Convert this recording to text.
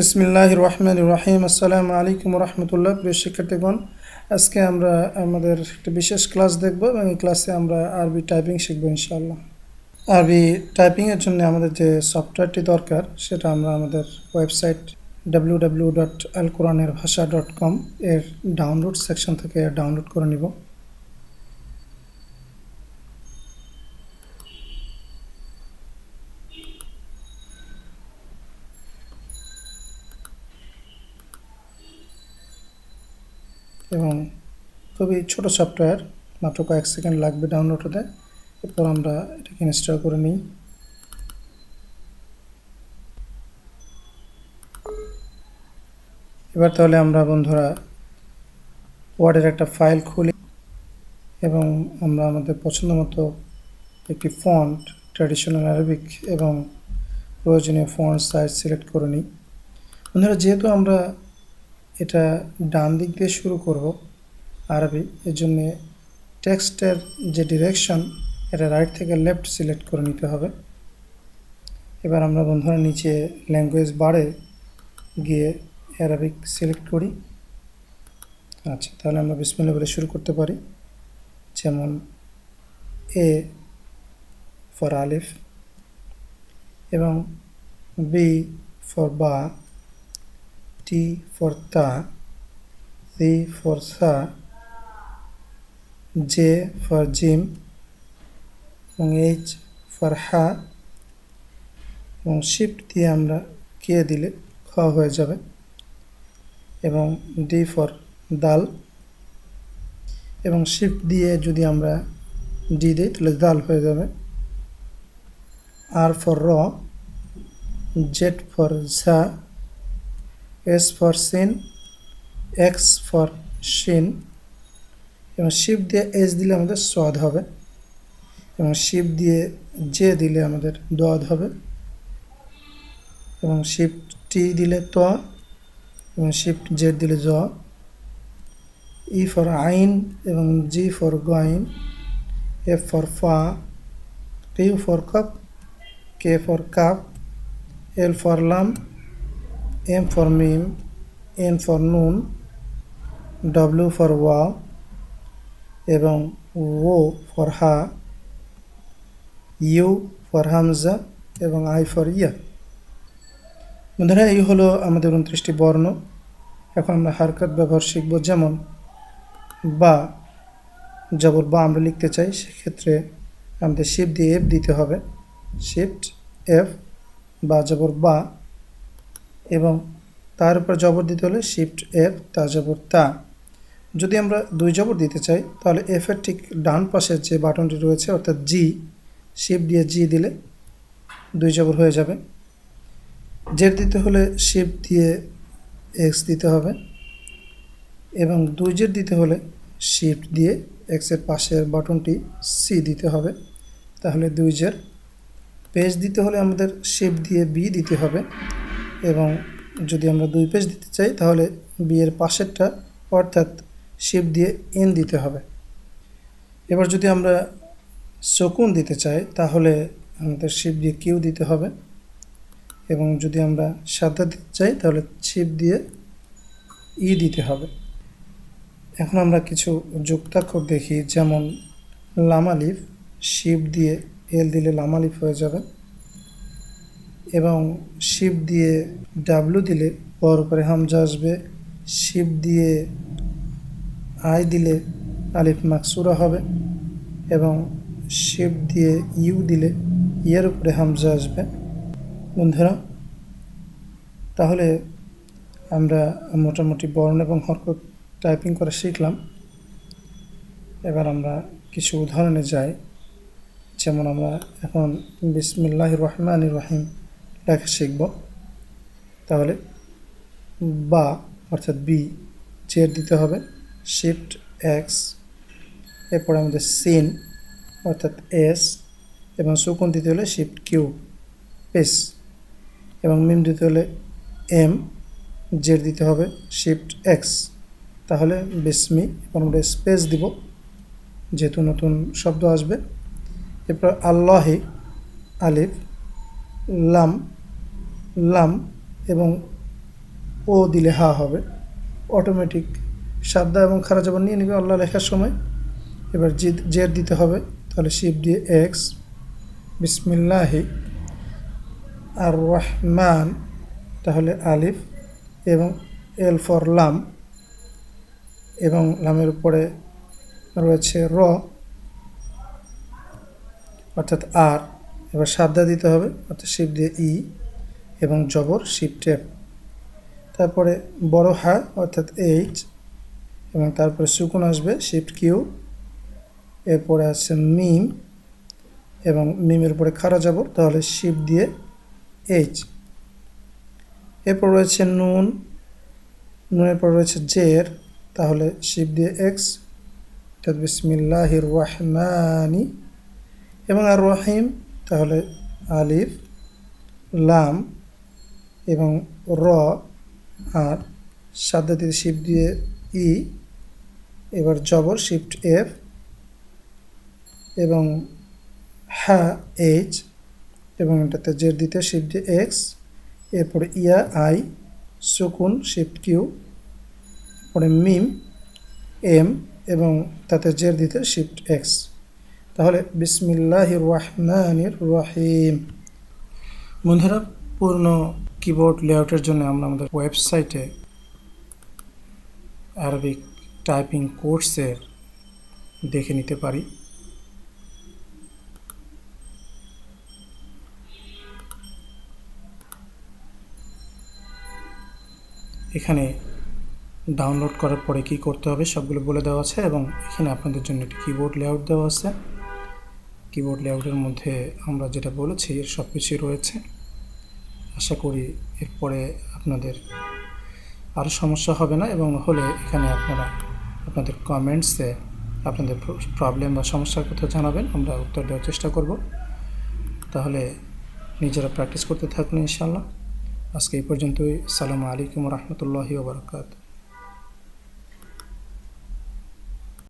বিসমিল্লাহ রহমান রাহিম আসসালামু আলাইকুম রহমতুল্লাহ প্রিয় শিক্ষার্থীগণ, আজকে আমরা আমাদের একটা বিশেষ ক্লাস দেখব এবং এই ক্লাসে আমরা আরবি টাইপিং শিখব ইনশাআল্লাহ। আরবি টাইপিংয়ের জন্য আমাদের যে সফটওয়্যারটি দরকার, সেটা আমরা আমাদের ওয়েবসাইট ডাব্লিউ ডাব্লিউ ডট আল কোরআনের ভাষা ডট কম এর ডাউনলোড সেকশন থেকে ডাউনলোড করে নিব। এবং খুবই ছোট সফটওয়্যার মাত্র কয়েক সেকেন্ড লাগবে ডাউনলোড হতে। এরপর আমরা এটাকে ইনস্টল করে নিই। এবার তাহলে আমরা বন্ধুরা ওয়ার্ডের একটা ফাইল খুলি এবং আমরা আমাদের পছন্দ মতো একটি ফন্ট ট্র্যাডিশনাল আরবিক এবং প্রয়োজনীয় ফন্ট সাইজ সিলেক্ট করে নিই। বন্ধুরা, যেহেতু আমরা এটা ডান দিক দিয়ে শুরু করব আরবি। এর জন্য টেক্সটের যে ডিরেকশন এটা রাইট থেকে লেফট সিলেক্ট করে নিতে হবে। এবার আমরা বন্ধুরা নিচে ল্যাঙ্গুয়েজ বাড়ে গিয়ে অ্যারাবিক সিলেক্ট করি। আচ্ছা তাহলে আমরা বিসমিল্লা বলে শুরু করতে পারি। যেমন এ ফর আলিফ এবং বি ফর বা T for ta, C for sa, J for জিম এবং এইচ ফর হা এবং শিফট দিয়ে আমরা কে দিলে খ হয়ে যাবে এবং ডি ফর দাল এবং শিফট দিয়ে যদি আমরা ডি দিই তাহলে দাল হয়ে যাবে। আর ফর র জেড ফর ঝা এস ফর সিন এক্স ফর শিন এবং শিপ দিয়ে এস দিলে আমাদের সোয়াদ হবে, এবং শিপ দিয়ে জে দিলে আমাদের দোয়াদ হবে, এবং শিফট টি দিলে ত, এবং শিফট জেড দিলে জ ই ফর আইন এবং জি ফর গাইন এফ ফর ফা কিউ ফর কাপ কে ফর কাপ এল ফর লাম M for meme, N for নুন W for ওয়া এবং ও ফর হা ইউ ফর হামজা এবং আই ফর ইয়া বন্ধুরা এই হলো আমাদের উনত্রিশটি বর্ণ। এখন আমরা হারকাত ব্যবহার শিখব। যেমন বা জবর বা আমরা লিখতে চাই সেক্ষেত্রে আমাদের শিফট দিয়ে এফ দিতে হবে। শিফট এফ বা জবর বা এবং তার উপর জবর দিতে হলে শিফট এফ তা জবর তা। যদি আমরা দুই জবর দিতে চাই, তাহলে এফের ঠিক ডান পাশের যে বাটনটি রয়েছে, অর্থাৎ জি শিফট দিয়ে জি দিলে দুই জবর হয়ে যাবে। জেড দিতে হলে শিফট দিয়ে এক্স দিতে হবে এবং দুই জেড দিতে হলে শিফট দিয়ে এক্সের পাশের বাটনটি সি দিতে হবে। তাহলে দুই জের পেজ দিতে হলে আমাদের শিফট দিয়ে বি দিতে হবে। এবং যদি আমরা দুই পেজ দিতে চাই, তাহলে বিয়ের পাশেরটা অর্থাৎ শিপ দিয়ে ইন দিতে হবে। এবার যদি আমরা শকুন দিতে চাই, তাহলে আমাদের শিপ দিয়ে কিউ দিতে হবে। এবং যদি আমরা সাদা দিতে চাই, তাহলে শিপ দিয়ে ই দিতে হবে। এখন আমরা কিছু যুক্তাক্ষর দেখি, যেমন লামালিফ শিপ দিয়ে এল দিলে লামালিফ হয়ে যাবে। এবং শিপ দিয়ে ডাব্লু দিলে পর উপরে হামজা আসবে। শিপ দিয়ে আই দিলে আলিফ মাকসুরা হবে এবং শিপ দিয়ে ইউ দিলে ইয়ের উপরে হামজা আসবে। বন্ধুরা, তাহলে আমরা মোটামুটি বর্ণ এবং হরকত টাইপিং করে শিখলাম। এবার আমরা কিছু উদাহরণে যাই। যেমন আমরা এখন বিসমিল্লাহ রহমান রহিম লেখা শিখব। তাহলে বা অর্থাৎ বি জেড দিতে হবে। শিফট এক্স এরপরে আমাদের সিন অর্থাৎ এস এবং সুকুন দিতে হলে শিফট কিউ এস এবং মিম দিতে হলে এম জেড দিতে হবে শিফট এক্স তাহলে বিসমি এবং আমরা স্পেস দিব, যেহেতু নতুন শব্দ আসবে। এরপর আল্লাহি আলিফ লাম লাম এবং ও দিলে হা হবে। অটোমেটিক সাদ্দা এবং খারা জবর নিয়ে নেবে আল্লাহ লেখার সময়। এবার জিদ, জের দিতে হবে। তাহলে শিব দিয়ে এক্স বিসমিল্লাহি। আর রহমান তাহলে আলিফ এবং এল ফর লাম। এবং লামের উপরে রয়েছে র। অর্থাৎ আর। এবার সাবদা দিতে হবে, অর্থাৎ শিব দিয়ে ই। এবং জবর শিব টেপ তারপরে বড় হা অর্থাৎ এইচ এবং তারপরে সুকুন আসবে শিফট কিউ এরপরে আছে মিম, এবং মিমের উপরে খারা যাব তাহলে শিপ দিয়ে এইচ এরপর রয়েছে নুন, নুনের পর রয়েছে জের, তাহলে শিপ দিয়ে এক্স অর্থাৎ বিসমিল্লাহির রহমানি। এবং আর রহিম, তাহলে আলিফ, লাম। এবং র আর দিয়ে শিপ দিয়ে ই, এবার জবর শিফট এফ এবং হা এইচ এবং এটাতে জের দিতে শিফট দিয়ে এক্স এরপরে ইয়া, আই, সুকুন শিফট কিউ পরে মিম, এম এবং তাতে জের দিতে শিফট এক্স তাহলে বিসমিল্লাহ রহমানির রহিম। বন্ধুরা, পূর্ণ কিবোর্ড লেআউটের জন্য আমরা আমাদের ওয়েবসাইটে অ্যারাবিক টাইপিং কোর্সের দেখে নিতে পারি। এখানে ডাউনলোড করার পরে কি করতে হবে সবগুলো বলে দেওয়া আছে এবং এখানে আপনাদের জন্য একটি কিবোর্ড লেআউট দেওয়া আছে। কিবোর্ড লেআউটের মধ্যে আমরা যেটা বলেছি এর সব কিছুই রয়েছে। আশা করি এরপরে আপনাদের আরও সমস্যা হবে না এবং হলে এখানে আপনারা আপনাদের কমেন্টসে আপনাদের প্রবলেম বা সমস্যার কথা জানাবেন, আমরা উত্তর দেওয়ার চেষ্টা করব। তাহলে নিজেরা প্র্যাকটিস করতে থাকুন ইনশাল্লাহ আজকে এই পর্যন্তই। সালামু আলাইকুম রহমতুল্লাহি ওবরাকাতু